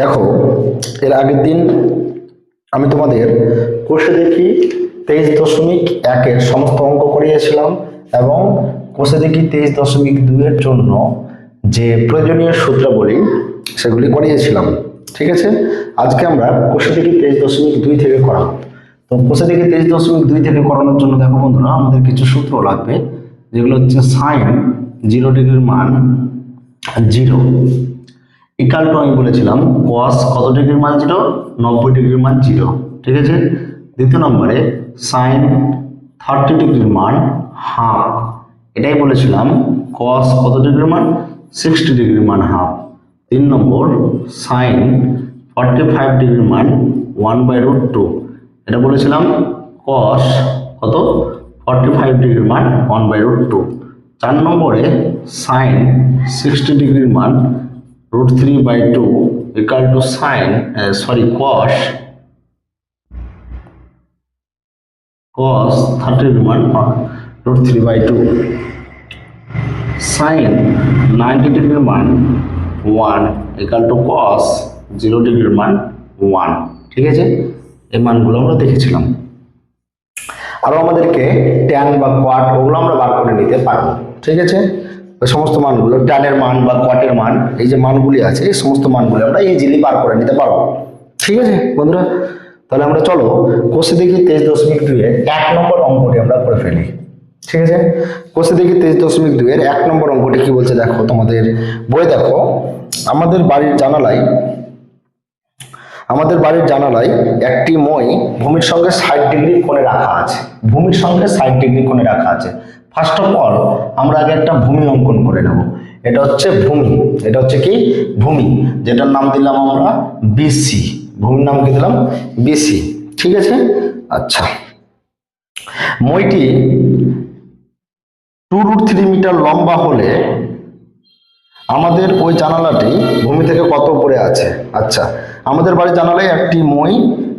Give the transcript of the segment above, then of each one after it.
দেখো, এর আগের দিন আমি তোমাদের কোষে দেখি তেইশ দশমিক একের সমস্ত অঙ্ক করিয়েছিলাম এবং কোষে দেখি তেইশ দশমিক দুইয়ের জন্য যে প্রয়োজনীয় সূত্রাবলী সেগুলি করিয়েছিলাম। ঠিক আছে? আজকে আমরা কোষে দেখি তেইশ দশমিক দুই থেকে করাবো। তো কোষে দেখি তেইশ দশমিক দুই থেকে করানোর জন্য দেখো বন্ধুরা, আমাদের কিছু সূত্র লাগবে, যেগুলো হচ্ছে সাইন জিরো ডিগ্রির মান জিরো ইকাল টু আমি বলেছিলাম কস কত ডিগ্রির মান জিরো? নব্বই ডিগ্রির মান জিরো। ঠিক আছে? দ্বিতীয় নম্বরে সাইন থার্টি ডিগ্রির মান হাফ এটাই বলেছিলাম কস কত ডিগ্রির মান? সিক্সটি ডিগ্রির মান হাফ তিন নম্বর সাইন ফর্টি ফাইভ ডিগ্রির মান ওয়ান বাই রুট টু এটা বলেছিলাম কস কত? ফর্টি ফাইভ ডিগ্রির মান ওয়ান বাই রুট টু চার নম্বরে সাইন সিক্সটি ডিগ্রির মান root 3 by 2 equal to sine uh, sorry cos cos 30 মান root 3 by 2 sin 90 ডিগ্রির মান 1 equal to cos 0 ডিগ্রির মান 1 ঠিক আছে? এই মানগুলো আমরা দেখেছিলাম। আরও আমাদেরকে ট্যান বা কোয়াট ওগুলো আমরা বার করে নিতে পারব। ঠিক আছে? সমস্ত মানগুলো ট্যানের মান বা কোয়াটের মান, এই যে মানগুলি আছে, এই সমস্ত মানগুলি আমরা ইজিলি বার করে নিতে পারব। ঠিক আছে, বন্ধুরা? তাহলে আমরা চলো, কোষে দেখি তেইশ দশমিক দুইয়ের এক নম্বর অঙ্কটি আমরা করে ফেলি। ঠিক আছে? কোষে দেখি তেইশ দশমিক দুইয়ের এক নম্বর অঙ্কটি কি বলছে দেখো, তোমাদের বই দেখো। আমাদের বাড়ির জানালায়, আমাদের বাড়ির জানালায় একটি মই ভূমির সঙ্গে ষাট ডিগ্রি কোণে রাখা আছে। ভূমির সঙ্গে ষাট ডিগ্রি কোণে রাখা আছে। ফার্স্ট অফ অল আমরা আগে একটা ভূমি অঙ্কন করে নেব। এটা হচ্ছে ভূমি। এটা হচ্ছে কি? ভূমি। যেটার নাম দিলাম আমরা বিসি ভূমির নাম কি দিলাম? বিসি ঠিক আছে? আচ্ছা। মইটি টু রুট থ্রি মিটার লম্বা হলে আমাদের ওই জানালাটি ভূমি থেকে কত উপরে আছে? আচ্ছা। আমাদের বাড়ির জানালায় একটি মই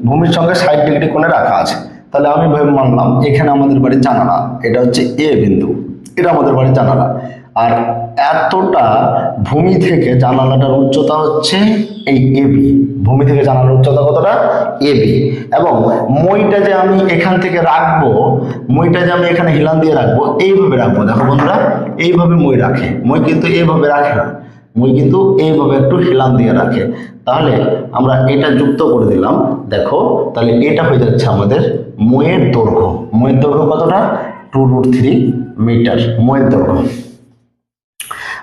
ভূমির সঙ্গে ষাট ডিগ্রি কোণে রাখা আছে। তাহলে আমি ভেবে মানলাম, এখানে আমাদের বাড়ির জানালা, এটা হচ্ছে এ বিন্দু, এটা আমাদের বাড়ির জানালা। আর এতটা ভূমি থেকে জানালাটার উচ্চতা হচ্ছে এই এবি ভূমি থেকে জানালার উচ্চতা কতটা? এবি এবং মইটা যে আমি এখান থেকে রাখব, মইটা যে আমি এখানে হিলান দিয়ে রাখব, এইভাবে রাখব। দেখো বন্ধুরা, এইভাবে মই রাখে। মই কিন্তু এইভাবে রাখে না। মই কিন্তু এইভাবে একটু হিলান দিয়ে রাখে। তাহলে আমরা এটা যুক্ত করে দিলাম। দেখো, তাহলে এটা হয়ে যাচ্ছে আমাদের ময়ের দৈর্ঘ্য। ময়ের দৈর্ঘ্য কতটা? টু রুট থ্রি মিটার ময়ের দৈর্ঘ্য।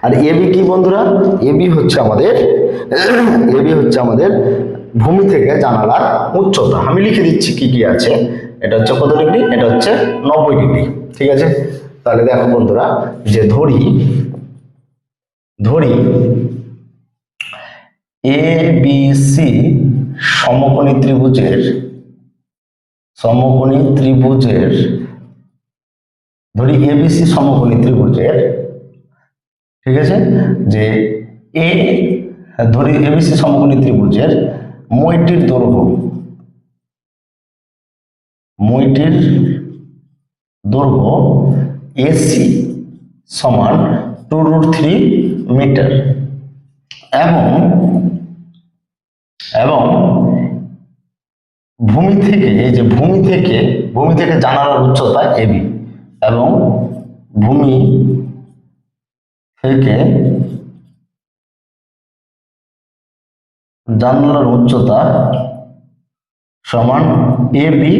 আর এবি কি বন্ধুরা? এবি হচ্ছে আমাদের এবি হচ্ছে আমাদের ভূমি থেকে জানালার উচ্চতা। আমি লিখে দিচ্ছি কি কি আছে। এটা হচ্ছে কত ডিগ্রি? এটা হচ্ছে নব্বই ডিগ্রি। ঠিক আছে? তাহলে দেখো বন্ধুরা, যে ধরি ধরি এ বি সি সমকোণী ত্রিভুজের সমকোণী ত্রিভুজের, ধরি এবিসি সমকোণী ত্রিভুজের, ঠিক আছে? যে এ ধরি এবিসি সমকোণী ত্রিভুজের মইটির দৈর্ঘ্য। মইটির দৈর্ঘ্য এসি সমান টু রুট থ্রি মিটার এবং এবং ভূমি থেকে, এই যে ভূমি থেকে ভূমি থেকে জানালার উচ্চতা এবি এবং ভূমি থেকে জানালার উচ্চতা সমান এ বি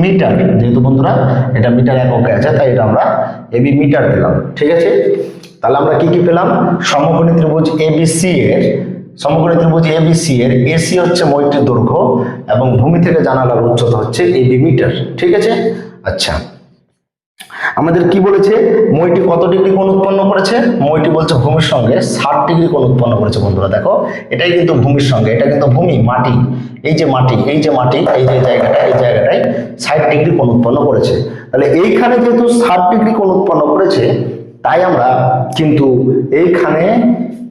মিটার। যেহেতু বন্ধুরা, এটা মিটার এককে আছে, তাই এটা আমরা এ বি মিটার দিলাম। ঠিক আছে? তাহলে আমরা কি কি পেলাম? সমকোণী ত্রিভুজ এবিসি এর, সমকোণী ত্রিভুজ এবিসি এর এসি হচ্ছে মইটির দৈর্ঘ্য এবং ভূমি থেকে জানালার উচ্চতা হচ্ছে এবি মিটার, ঠিক আছে? আচ্ছা। আমাদের কি বলেছে? মইটি কত ডিগ্রি কোণ উৎপন্ন করেছে? মইটি বলছে ভূমির সঙ্গে ষাট ডিগ্রি কোণ উৎপন্ন করেছে, বন্ধুরা, দেখো। এটাই কিন্তু ভূমির সঙ্গে, এটা কিন্তু ভূমি, মাটি। এই যে মাটি, এই যে মাটি, এই যে জায়গাটা, এই জায়গাটায় ষাট ডিগ্রি কোণ উৎপন্ন করেছে। তাহলে এইখানে যেহেতু ষাট ডিগ্রি কোণ উৎপন্ন করেছে তাই আমরা কিন্তু এইখানে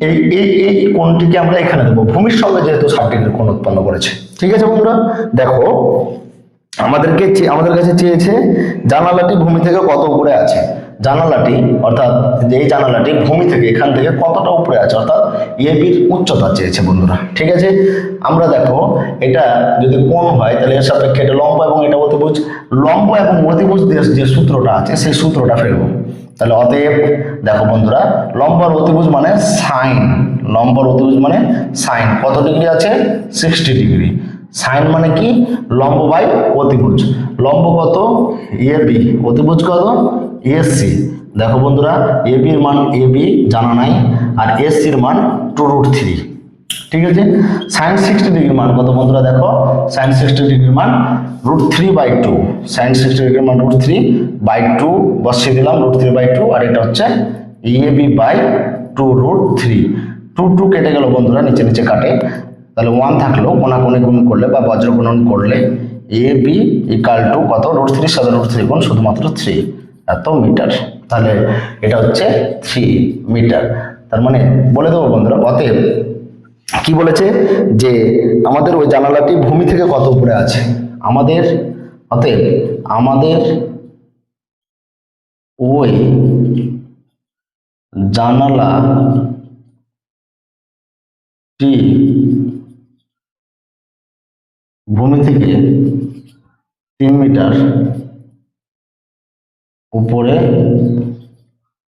এই এই এই কোণটিকে আমরা এখানে দেবো। ভূমির সঙ্গে যেহেতু ষাট ডিগ্রি কোণ উৎপন্ন করেছে। ঠিক আছে বন্ধুরা? দেখো, আমাদেরকে আমাদের কাছে চেয়েছে জানালাটি ভূমি থেকে কত উপরে আছে? জানালাটি, অর্থাৎ এই জানালাটি ভূমি থেকে এখান থেকে কতটা উপরে আছে? অর্থাৎ এবির উচ্চতা চেয়েছে বন্ধুরা। ঠিক আছে? আমরা দেখো, এটা যদি কোণ হয়, তাহলে এর সাপেক্ষে এটা লম্ব এবং এটা অতিভুজ। লম্ব এবং অতিভুজ যে সূত্রটা আছে, সেই সূত্রটা ফেলব। তাহলে অতএব, দেখো বন্ধুরা, লম্ব আর অতিভুজ মানে সাইন। লম্ব আর অতিভুজ মানে সাইন। কত ডিগ্রি আছে? Sixty degree. সাইন মানে কি? লম্ব বাই অতিভুজ। লম্ব কত? A B. অতিভুজ কত? এসসি দেখো বন্ধুরা, এ বির মান এ বি, জানা নাই। আর এসসির মান টু রুট থ্রি। ঠিক আছে? সাইন সিক্সটি ডিগ্রির মান কত বন্ধুরা, দেখো? সাইন সিক্সটি ডিগ্রির মান root three by two. Sine sixty ডিগ্রির মান রুট থ্রি বাই টু। বসিয়ে দিলাম, রুট থ্রি বাই টু। আর এটা হচ্ছে A B by two root three. Two two কেটে গেল বন্ধুরা, নিচে নিচে কাটে। তাহলে ওয়ান থাকল, কোনাকুনি গুণ করলে বা বজ্র গুণন করলে এ বি ইকাল টু কত? রুট থ্রির সাথে রুট থ্রি গুণ শুধুমাত্র থ্রি এত মিটার তাহলে এটা হচ্ছে থ্রি মিটার তার মানে বলে দেবো বন্ধুরা, অতএব কি বলেছে? যে আমাদের ওই জানালাটি ভূমি থেকে কত উপরে আছে? আমাদের, অতএব আমাদের ওই জানালাটি ভূমি থেকে তিন মিটার উপরে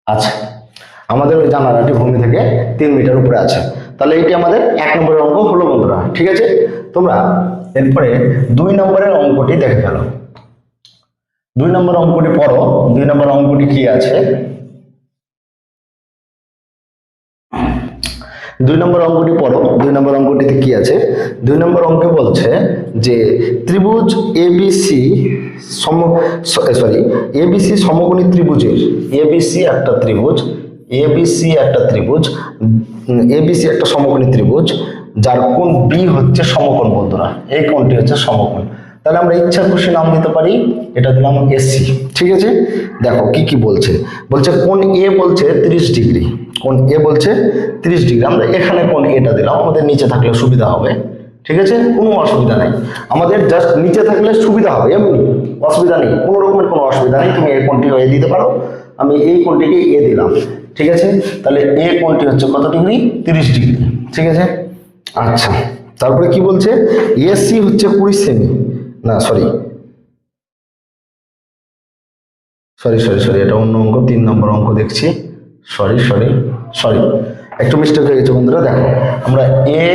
আছে। আমাদের ওই জানালাটি ভূমি থেকে তিন মিটার উপরে আছে। তাহলে এটি আমাদের এক নম্বরের অঙ্ক হলো বন্ধুরা, ঠিক আছে? তোমরা এরপরে দুই নম্বরের অঙ্কটি দেখে ফেলো। দুই নম্বর অঙ্কটি পড়ো। দুই নম্বর অঙ্কটি কি আছে? দুই নম্বর অঙ্কটি পড়ো। দুই নম্বর অঙ্কটিতে কি আছে? দুই নম্বর অঙ্কে বলছে যে ত্রিভুজ এবিসি সম সরি এবিসি সমকোণী ত্রিভুজের, এবিসি একটা ত্রিভুজ, এবিসি একটা ত্রিভুজ, এবিসি একটা সমকোণী ত্রিভুজ, যার কোণ বি হচ্ছে সমকোণ বন্ধুরা। এই কোণটি হচ্ছে সমকোণ। তাহলে আমরা ইচ্ছা খুশি নাম দিতে পারি, এটা দিলাম এসি ঠিক আছে? দেখো, কি কি বলছে? বলছে কোন এ বলছে 30 ডিগ্রি। কোন এ বলছে 30 ডিগ্রি। আমরা এখানে কোন এটা দিলাম, আমাদের নিচে থাকলে সুবিধা হবে। ঠিক আছে? কোনো অসুবিধা নেই। আমাদের জাস্ট নিচে থাকলে সুবিধা হবে, এমনি। অসুবিধা নেই। কোনো রকমের কোনো অসুবিধা নেই। তুমি এই কোনটি এ দিতে পারো। আমি এই কোনটিকে এ দিলাম। ঠিক আছে? তাহলে এ কোনটি হচ্ছে কত ডিগ্রি? 30 ডিগ্রি। ঠিক আছে? আচ্ছা। তারপরে কি বলছে? এসি হচ্ছে কুড়ি সেমি। না সরি সরি সরি সরি এটা অন্য অঙ্ক, তিন নম্বর অঙ্ক দেখছি। সরি সরি সরি একটু মিস্টেক হয়ে গেছে বন্ধুরা, দেখো, আমরা এ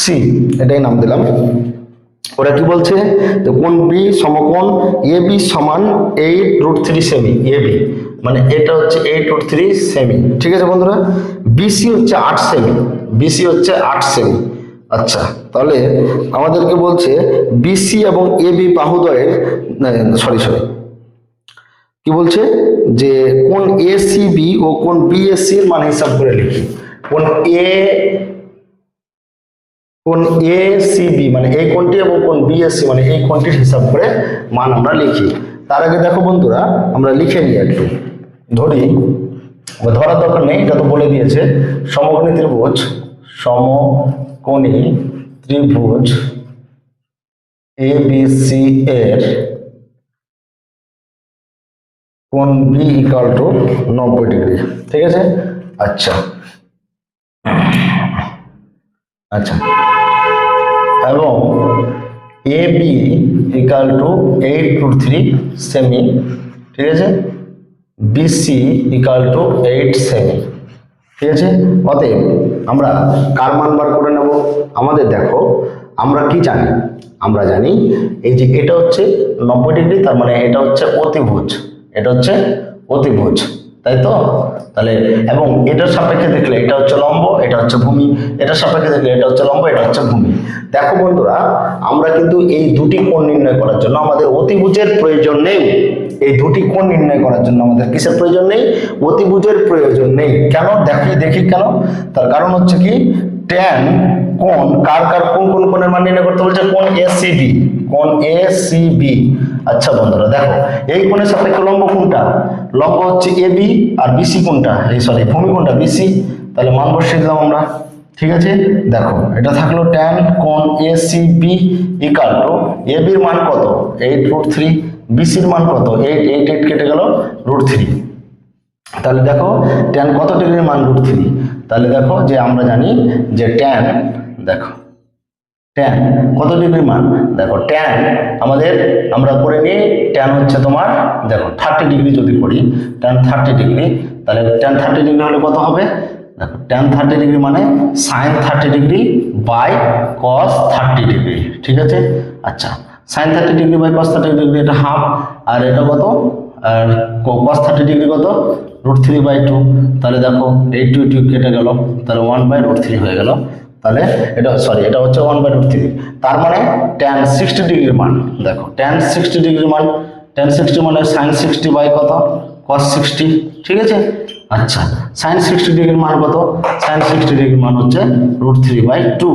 সি এটাই নাম দিলাম। ওরা কি বলছে? কোন বি সমকোণ এ বি সমান এইট রুট থ্রি সেমি এ বি মানে এটা হচ্ছে এইট রুট থ্রি সেমি ঠিক আছে বন্ধুরা? বিসি হচ্ছে আট সেমি বিসি হচ্ছে আট সেমি আচ্ছা তাহলে আমাদেরকে বলছে বিসি এবং এ বি বাহুদয়ের সরি সরি কি বলছে? যে কোন এ ও কোন বিএসসি এর মান হিসাব করে লিখি। কোন এ কোন এ মানে এই কোনটি এবং কোন বিএসসি মানে এই কোনটির হিসাব করে মান আমরা লিখি। তার আগে দেখো বন্ধুরা, আমরা লিখে নিই একটু। ধরি, ধরার দরকার নেই, এটা তো বলে দিয়েছে। সমকোণী ত্রিভুজ সমকোণী ত্রিভুজ এ বি সি এর কোণ বি ইকাল টু নব্বই ডিগ্রি ঠিক আছে আচ্ছা আচ্ছা এবং A B equal to eight two three semi ঠিক আছে বিসি ইকাল টু এইট সেমি ঠিক আছে? অতএব আমরা কার মান বার করে নেব? আমাদের দেখো, আমরা কি জানি? আমরা জানি এই যে এটা হচ্ছে নব্বই ডিগ্রি, তার মানে এটা হচ্ছে অতিভুজ। এটা হচ্ছে অতিভুজ। তাই তো? তাহলে, এবং এটার সাপেক্ষে দেখলে এটা হচ্ছে লম্ব, এটা হচ্ছে ভূমি। এটার সাপেক্ষে দেখলে এটা হচ্ছে লম্ব, এটা হচ্ছে ভূমি। দেখো বন্ধুরা, আমরা কিন্তু এই দুটি কোণ নির্ণয় করার জন্য আমাদের অতিভুজের প্রয়োজন নেই। এই দুটি কোণ নির্ণয় করার জন্য আমাদের কিসের প্রয়োজন নেই? অতিভুজের প্রয়োজন নেই। কেন? দেখি দেখি কেন। তার কারণ হচ্ছে কি? ট্যান কোণ কার কার, কোন কোন কোণের মান নির্ণয় করতে বলছে? কোণ এসিবি কোণ এসিবি আচ্ছা বন্ধুরা, দেখো, এই কোণের সাপেক্ষে লম্ব কোনটা? লম্ব হচ্ছে এবি আর বিসি কোনটা? এই সরি ভূমি কোনটা? বিসি তাহলে মান বসিয়ে দিলাম আমরা। ঠিক আছে? দেখো, এটা থাকল ট্যান কোণ এসিবি ইকাল টু এবির মান কত? এইট রুট থ্রি বিসির মান কত? এইট এইট এইট কেটে গেল রুট থ্রি তাহলে দেখো ট্যান কত ডিগ্রির মান রুট থ্রি তাহলে দেখো যে আমরা জানি যে ট্যান দেখো। ট্যান কত ডিগ্রি মান? দেখো ট্যান আমাদের, আমরা করে নিই ট্যান হচ্ছে তোমার, দেখো থার্টি ডিগ্রি যদি করি ট্যান থার্টি ডিগ্রি, তাহলে ট্যান থার্টি ডিগ্রি হলে কত হবে? দেখো ট্যান থার্টি ডিগ্রি মানে sine thirty degree by cos thirty degree, ঠিক আছে? আচ্ছা sine thirty degree by cos thirty degree, এটা হাফ আর এটা কত? আর কস থার্টি ডিগ্রি কত? রুট থ্রি বাই টু তাহলে দেখো এই টু টু কেটে গেল, তাহলে ওয়ান বাই রুট থ্রি হয়ে গেল। তাহলে এটা সরি এটা হচ্ছে ওয়ান বাই রুট থ্রি তার মানে ট্যান সিক্সটি ডিগ্রির মান, দেখো ট্যান সিক্সটি ডিগ্রির মান ট্যান সিক্সটি মানে সাইন সিক্সটি বাই কত? কস সিক্সটি ঠিক আছে? আচ্ছা সাইন সিক্সটি ডিগ্রির মান কত? সাইন সিক্সটি ডিগ্রির মান হচ্ছে রুট থ্রি বাই টু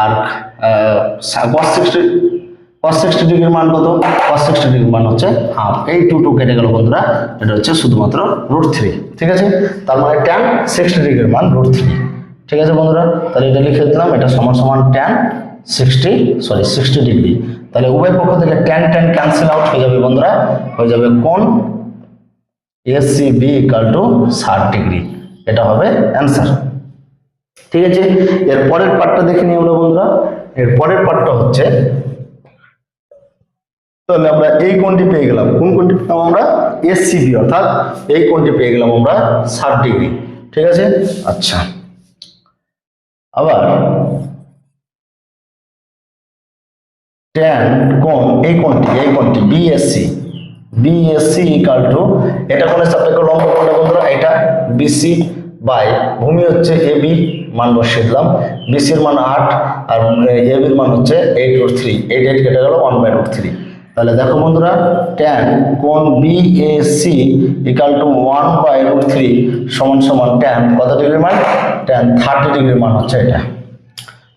আর কস সিক্সটি কস সিক্সটি ডিগ্রির মান কত? কস সিক্সটি ডিগ্রির মান হচ্ছে হাফ এই টু টু কেটে গেল বন্ধুরা, এটা হচ্ছে শুধুমাত্র রুট থ্রি ঠিক আছে? তার মানে ট্যান সিক্সটি ডিগ্রির মান রুট থ্রি ঠিক আছে বন্ধুরা? তাহলে এটা লিখে দিলাম, এটা সমান সমান tan sixty sorry sixty degree তাহলে উভয় পক্ষ থেকে ট্যান ট্যান ক্যান্সেল আউট হয়ে যাবে বন্ধুরা। হয়ে যাবে কোন? এস বি ইকাল টু ষাট ডিগ্রি এটা হবে অ্যান্সার ঠিক আছে? এর পরের পার্টটা দেখে নিই আমরা বন্ধুরা। এর পরের পার্টটা হচ্ছে, তাহলে আমরা এই কোণটি পেয়ে গেলাম? কোন কোণটি পেলাম আমরা? এসসিবি অর্থাৎ এই কোণটি পেয়ে গেলাম আমরা ষাট ডিগ্রি ঠিক আছে? আচ্ছা। আবার ট্যান কোণ, এই কোণটি এই কোণটি বিএসসি বিএসসি ইকাল টু এটা কোণের সাপেক্ষ লম্ব কোণটা বন্ধুরা, এটা বিসি বাই, ভূমি হচ্ছে এবি মান বসিয়ে দিলাম বিসির মান আট, আর এবির মান হচ্ছে eight root three eight eight কেটে গেল ওয়ান বাই রুট থ্রি তাহলে দেখো বন্ধুরা ট্যান কোণ BAC equal to one by root three সমান সমান ট্যান কত ডিগ্রির মান? ট্যান থার্টি ডিগ্রির মান হচ্ছে এটা।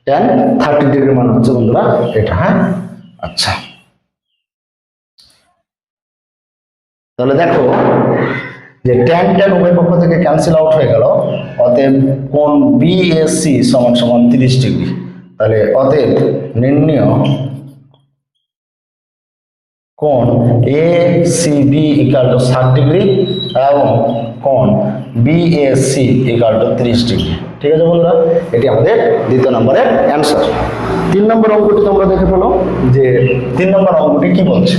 ট্যান থার্টি ডিগ্রির মান হচ্ছে বন্ধুরা এটা হ্যাঁ? আচ্ছা। তাহলে দেখো যে ট্যান ট্যান উভয় পক্ষ থেকে ক্যান্সেল আউট হয়ে গেল, অতএব কোণ বিএসসি সমান সমান তিরিশ ডিগ্রি। তাহলে অতএব নির্ণয় কোণ A C B equal to ষাট ডিগ্রি এবং কোণ B A C equal to তিরিশ ডিগ্রি ঠিক আছে বন্ধুরা? এটি আমাদের দ্বিতীয় নম্বরের অ্যান্সার তিন নম্বর অঙ্কটি তোমরা দেখে ফেলো যে তিন নম্বর অঙ্কটি কি বলছে?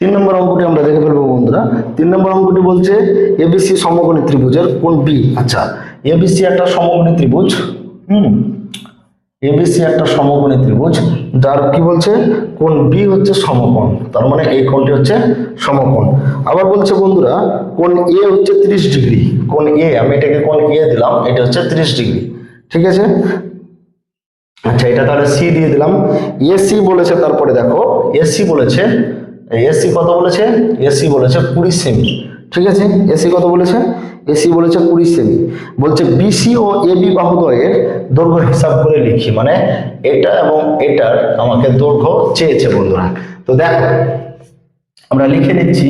তিন নম্বর অঙ্কটি আমরা দেখে ফেলব বন্ধুরা। তিন নম্বর অঙ্কটি বলছে এবিসি সমকোণী ত্রিভুজের কোন বি আচ্ছা এবিসি একটা সমকোণী ত্রিভুজ, হুম এবিসি একটা সমকোণী ত্রিভুজ, যার কি বলছে? কোন বি হচ্ছে সমকোণ, তার মানে এই কোণটি হচ্ছে সমকোণ। আবার বলছে বন্ধুরা কোন এ হচ্ছে 30 ডিগ্রি কোন এ আমি এটাকে কোন এ দিলাম, এটা হচ্ছে 30 ডিগ্রি, ঠিক আছে? আচ্ছা এটা তাহলে সি দিয়ে দিলাম। এসি বলেছে, তারপরে দেখো এসি বলেছে এসি কত বলেছে? এসি বলেছে কুড়ি সেমি। ঠিক আছে? এসি কত বলেছে? এসি বলেছে কুড়ি সেমি। বলছে বিসি ও এবি বাহুদ্বয়ের দৈর্ঘ্য হিসাব করে লিখি মানে এটা এবং এটার আমাকে দৈর্ঘ্য চেয়েছে বন্ধুরা। তো দেখো, আমরা লিখে দিচ্ছি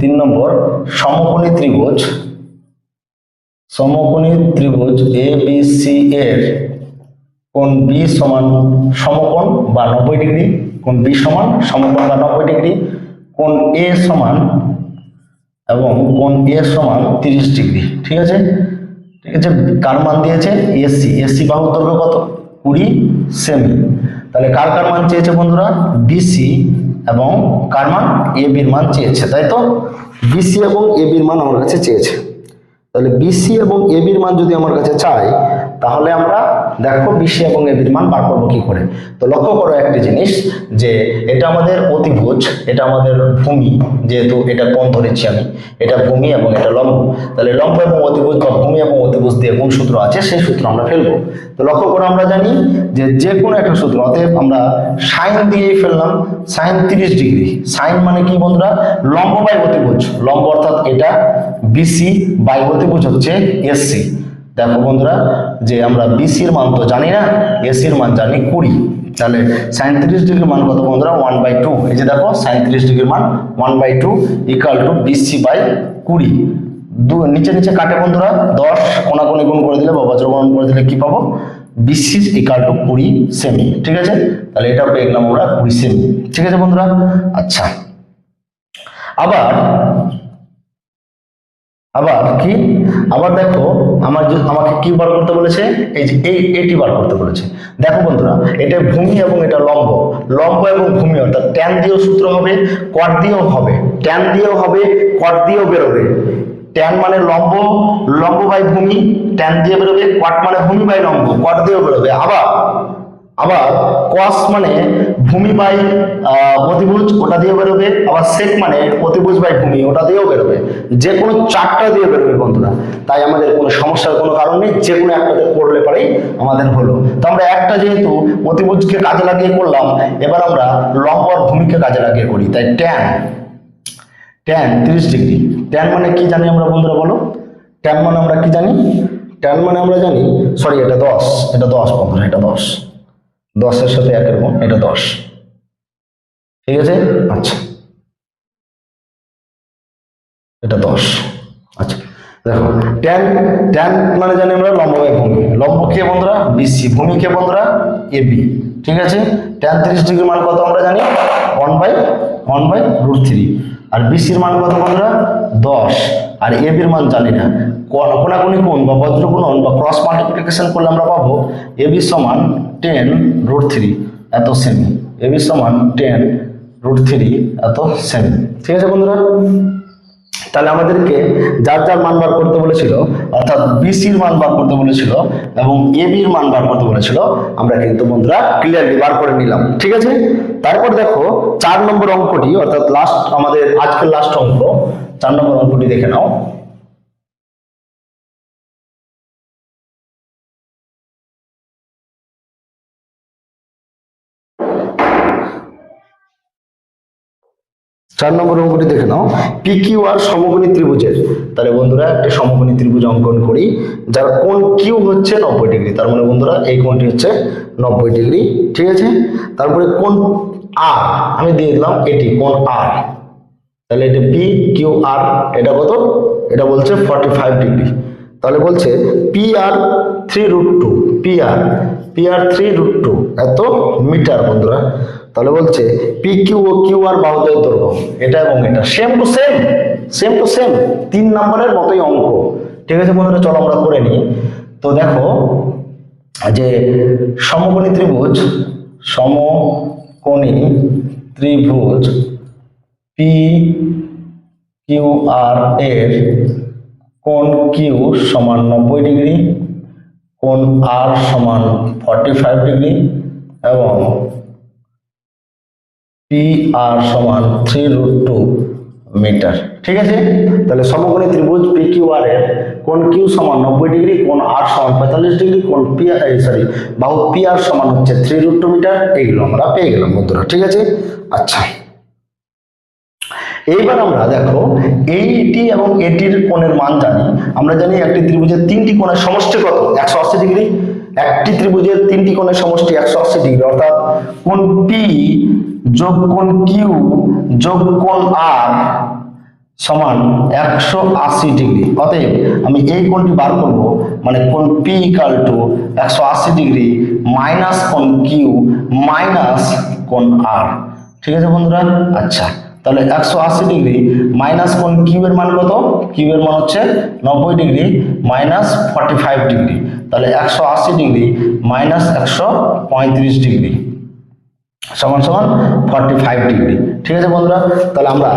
তিন নম্বর, সমকোণী ত্রিভুজ। সমকোণী ত্রিভুজ এ বি সি এর কোণ বি সমান সমকোণ বা নব্বই ডিগ্রি, কোণ বি সমান সমকোণ বা নব্বই ডিগ্রি, কোণ এ সমান এবং কোন এ সমান তিরিশ ডিগ্রি, ঠিক আছে? ঠিক আছে, কার মান দিয়েছে? এসি এসি বাহুর দৈর্ঘ্য কত? কুড়ি সেমি। তাহলে কার কার মান চেয়েছে বন্ধুরা? বিসি এবং কার মান? এ বির মান চেয়েছে, তাই তো? বিসি এবং এ বির মান আমার কাছে চেয়েছে। তাহলে বিসি এবং এ বির মান যদি আমার কাছে চাই তাহলে আমরা দেখো বিসি এবং এবির মান বার করব কি করে? তো লক্ষ্য করো একটি জিনিস, যে এটা আমাদের অতিভুজ, এটা আমাদের ভূমি, যেহেতু এটা কোণ ধরেছি আমি, এটা ভূমি এবং এটা লম্ব। তাহলে লম্ব এবং অতিভুজ, বা ভূমি এবং অতিভুজ দিয়ে কোন সূত্র আছে, সেই সূত্র আমরা ফেলব। তো লক্ষ্য করে আমরা জানি যে যে কোনো একটা সূত্র, অতএব আমরা সাইন দিয়েই ফেললাম, সাইন তিরিশ ডিগ্রি। সাইন মানে কি বন্ধুরা? লম্ব বাই অতিভুজ। লম্ব অর্থাৎ এটা বিসি বাই অতিভুজ হচ্ছে এসসি দেখো বন্ধুরা, যে আমরা বিসির মান তো জানি না এসির মান জানি কুড়ি। তাহলে সাঁত্রিশ ডিগ্রির মান কত বন্ধুরা? ওয়ান বাই টু এই যে দেখো সাঁত্রিশ ডিগ্রির মান one by two equal to BC by কুড়ি। দু, নিচে নিচে কাটে বন্ধুরা, দশ, কোনাকুনি গুণ করে দিলে বা বজ্রগণন করে দিলে কি পাবো? বিসি ইকাল টু কুড়ি সেমি ঠিক আছে? তাহলে এটা পেয়ে গেলাম আমরা কুড়ি সেমি ঠিক আছে বন্ধুরা? আচ্ছা। আবার আবার কি? আবার দেখো, আমার আমাকে কি বার করতে বলেছে? এই যে এই এটি বার করতে বলেছে। দেখো বন্ধুরা, এটা ভূমি এবং এটা লম্ব। লম্ব এবং ভূমি, অর্থাৎ ট্যান দিয়েও সূত্র হবে কট দিয়েও হবে। ট্যান দিয়েও হবে কট দিয়েও বেরোবে। ট্যান মানে লম্ব লম্ব বাই ভূমি ট্যান দিয়ে বেরোবে কট মানে ভূমি বাই লম্ব কট দিয়েও বেরোবে। আবার আবার কস মানে ভূমি বাই আহ, অতিভুজ ওটা দিয়ে বেরোবে। আবার সেক মানে অতিভুজ বাই ভূমি ওটা দিয়েও বেরোবে। যে কোনো চারটা দিয়ে বেরোবে বন্ধুরা। তাই আমাদের কোনো সমস্যার কোনো কারণ নেই যে কোনো একটাতে করলে পারেই আমাদের হলো। তো আমরা একটা যেহেতু অতিভুজকে কাজে লাগিয়ে করলাম এবার আমরা লম্ব আর ভূমিকে কাজে লাগিয়ে করি। তাই ট্যান ট্যান তিরিশ ডিগ্রি। ট্যান মানে কি জানি আমরা বন্ধুরা বলো? ট্যান মানে আমরা কি জানি? ট্যান মানে আমরা জানি সরি এটা দশ এটা দশ বন্ধুরা এটা দশ। দশের সাথে একের গুণ, এটা দশ। ঠিক আছে? আচ্ছা। এটা দশ। আচ্ছা। দেখো ট্যান ট্যান মানে জানি আমরা লম্ববায় ভূমি। লম্ব কে বন্ধুরা? বিসি ভূমি কে বন্ধুরা? এ বি ঠিক আছে? ট্যান তিরিশ ডিগ্রি মান কত আমরা জানি? One by one by root three আর বিসির মান কত বন্ধুরা? দশ। আর এ বির মান জানি না। কোন- কোনাকুনি কোণ বা বজ্রগুণন বা ক্রস মাল্টিপ্লিকেশন করলে আমরা পাবো এ বি সমান টেন রুট থ্রি এত সেমি এ বি সমান টেন রুট থ্রি এত সেমি ঠিক আছে বন্ধুরা? তাহলে আমাদেরকে যার যার মান বার করতে বলেছিল, অর্থাৎ বিসির মান বার করতে বলেছিল এবং এ বির মান বার করতে বলেছিল, আমরা কিন্তু বন্ধুরা ক্লিয়ারলি বার করে নিলাম। ঠিক আছে? তারপর দেখো, চার নম্বর অঙ্কটি, অর্থাৎ লাস্ট আমাদের আজকের লাস্ট অঙ্ক চার নম্বর অঙ্কটি দেখে নাও। চার নম্বর অঙ্কটি দেখে নাও। পি কিউ আর সমকোণী ত্রিভুজের? তাহলে বন্ধুরা, একটা সমকোণী ত্রিভুজ অঙ্কন করি, যার কোণ কিউ হচ্ছে নব্বই ডিগ্রি। তার মানে বন্ধুরা, এই কোণটি হচ্ছে নব্বই ডিগ্রি। ঠিক আছে? তারপরে কোণ আর আমি দিয়ে দিলাম এটি, কোণ আর তাহলে এটা পি কিউ আর এটা কত? এটা বলছে ফর্টি ফাইভ ডিগ্রি তাহলে বলছে P R three root two P R P R three root two এত মিটার বন্ধুরা। তাহলে বলছে পি কিউ ও কিউ আর বাহুদ্বয়ের দৈর্ঘ্য, এটা এবং এটা। Same to same same to same তিন নম্বরের মতোই অঙ্ক। ঠিক আছে বন্ধুরা, চলো আমরা করে নিই। তো দেখো, যে সমকোণী ত্রিভুজ সমকোণী ত্রিভুজ পি কিউ আর এর কোণ কিউ সমান নব্বই ডিগ্রি, কোণ আর সমান ফর্টি ফাইভ ডিগ্রি এবং পি আর সমান থ্রি রুট টু মিটার ঠিক আছে? তাহলে সমকোণী ত্রিভুজ পি কিউ আর এর কোণ কিউ সমান নব্বই ডিগ্রি, কোণ আর সমান পঁয়তাল্লিশ ডিগ্রি, কোণ পি সরি বাহু পি আর সমান হচ্ছে থ্রি রুট টু মিটার এইগুলো আমরা পেয়ে গেলাম বন্ধুরা। ঠিক আছে? আচ্ছা। এইবার আমরা দেখো এইটি এবং এটির কোণের মান জানি। আমরা জানি একটি ত্রিভুজের তিনটি কোণের সমষ্টি কত? একশো আশি ডিগ্রি। একটি ত্রিভুজের তিনটি কোণের সমষ্টি একশো আশি ডিগ্রি। অর্থাৎ কোণ পি যোগ কোণ কিউ যোগ কোণ আর সমান একশো আশি ডিগ্রি। অতএব আমি এই কোণটি বার করব। মানে কোণ পি ইকাল টু একশো আশি ডিগ্রি মাইনাস কোণ কিউ মাইনাস কোণ আর ঠিক আছে বন্ধুরা? আচ্ছা। তাহলে একশো আশি ডিগ্রি মাইনাস কোন কিউবের মান কত? কিউবের মান হচ্ছে নব্বই degree minus forty five degree. তাহলে একশো আশি ডিগ্রি মাইনাস একশো পঁয়ত্রিশ ডিগ্রি। সমান সমান ফর্টি ফাইভ ডিগ্রি ঠিক আছে বন্ধুরা? তাহলে আমরা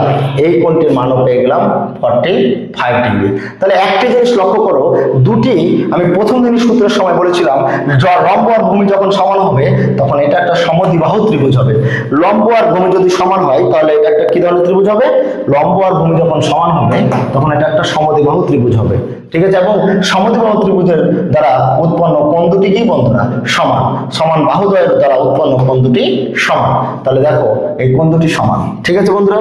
এই কোণটির মানও পেয়ে গেলাম ফর্টি ফাইভ ডিগ্রি তাহলে একটি জিনিস লক্ষ্য করো, দুটি, আমি প্রথম দিনই সূত্রের সময় বলেছিলাম লম্ব আর ভূমি যখন সমান হবে, তখন এটা একটা সমদ্বিবাহু ত্রিভুজ হবে। লম্ব আর ভূমি যদি সমান হয়, তাহলে এটা একটা কি ধরনের ত্রিভুজ হবে? লম্ব আর ভূমি যখন সমান হবে, তখন এটা একটা সমদ্বিবাহু ত্রিভুজ হবে। ঠিক আছে? এবং সমদ্বিবাহু ত্রিভুজের দ্বারা উৎপন্ন কোণ দুটি কি বন্ধুরা? সমান। সমান বাহুদ্বয়ের দ্বারা উৎপন্ন কোণ দুটি সমান। তাহলে দেখো, এই কোণ দুটি সমান। ঠিক আছে বন্ধুরা?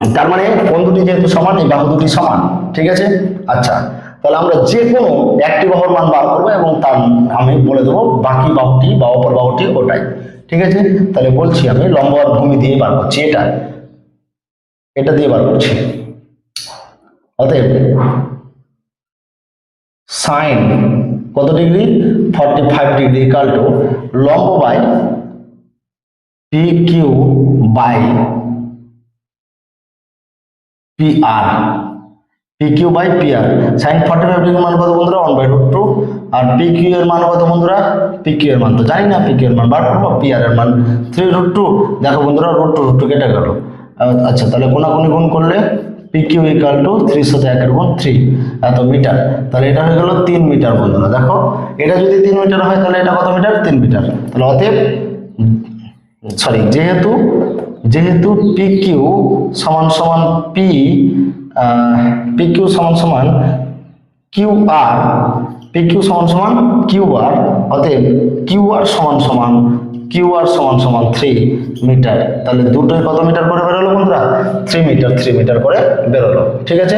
তার মানে কোণ দুটি যেহেতু সমান, এই বাহু দুটি সমান। ঠিক আছে? আচ্ছা তাহলে আমরা যে কোনো একটি বাহুর মান বার করব এবং তার আমি বলে দেবো বাকি বাহুটি বা অপর বাহুটি ওটাই। ঠিক আছে? তাহলে বলছি আমি লম্ব আর ভূমি দিয়ে বার করছি। এটা। এটা দিয়ে বার করছি। অতএব সাইন কত degree? Forty five degree equal to লম্ব by P Q by P R P Q by P R sine forty five degree মান কত বন্ধুরা? ওয়ান বাই রুট টু আর পি কিউ এর মান কত বন্ধুরা? পি কিউ এর মান তো জানি না পি কিউ এর মান। বার করব পি আর এর মান। থ্রি রুট টু দেখো বন্ধুরা রুট টু রুট টু কেটে গেল। আচ্ছা তাহলে কোনাকুনি গুণ করলে পি কিউ ইকাল টু সাথে একের গুণ থ্রি এত মিটার। তাহলে এটা হয়ে গেল তিন মিটার বন্ধুরা, দেখো। এটা যদি তিন মিটার হয়, তাহলে এটা কত মিটার? তিন মিটার। তাহলে অতএব সরি যেহেতু যেহেতু পি কিউ সমান সমান পি পি কিউ সমান সমান কিউ আর পি কিউ সমান সমান কিউ আর অতএব কিউ আর সমান সমান কিউ আর সমান সমান থ্রি মিটার তাহলে দুটোই কত মিটার করে বেরোলো বন্ধুরা? থ্রি মিটার থ্রি মিটার করে বেরোলো। ঠিক আছে?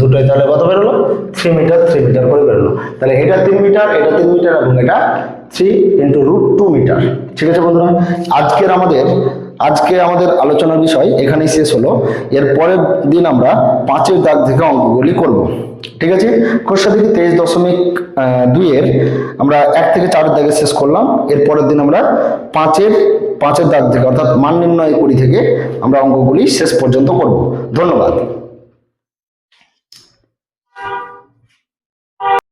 দুটোই তাহলে কত বেরোলো? থ্রি মিটার থ্রি মিটার করে বেরোলো। তাহলে এটা তিন মিটার এটা তিন মিটার এবং এটা three into root two metre ঠিক আছে বন্ধুরা? আজকের আমাদের আজকে আমাদের আলোচনার বিষয় এখানেই শেষ হলো। এর পরের দিন আমরা পাঁচের দাগ থেকে অঙ্কগুলি করব। ঠিক আছে? কোর্সটা থেকে তেইশ দশমিক দুইয়ের আমরা এক থেকে চারের দাগে শেষ করলাম। এর পরের দিন আমরা পাঁচের পাঁচের দাগ থেকে অর্থাৎ মান নির্ণয় কুড়ি থেকে আমরা অঙ্কগুলি শেষ পর্যন্ত করব। ধন্যবাদ।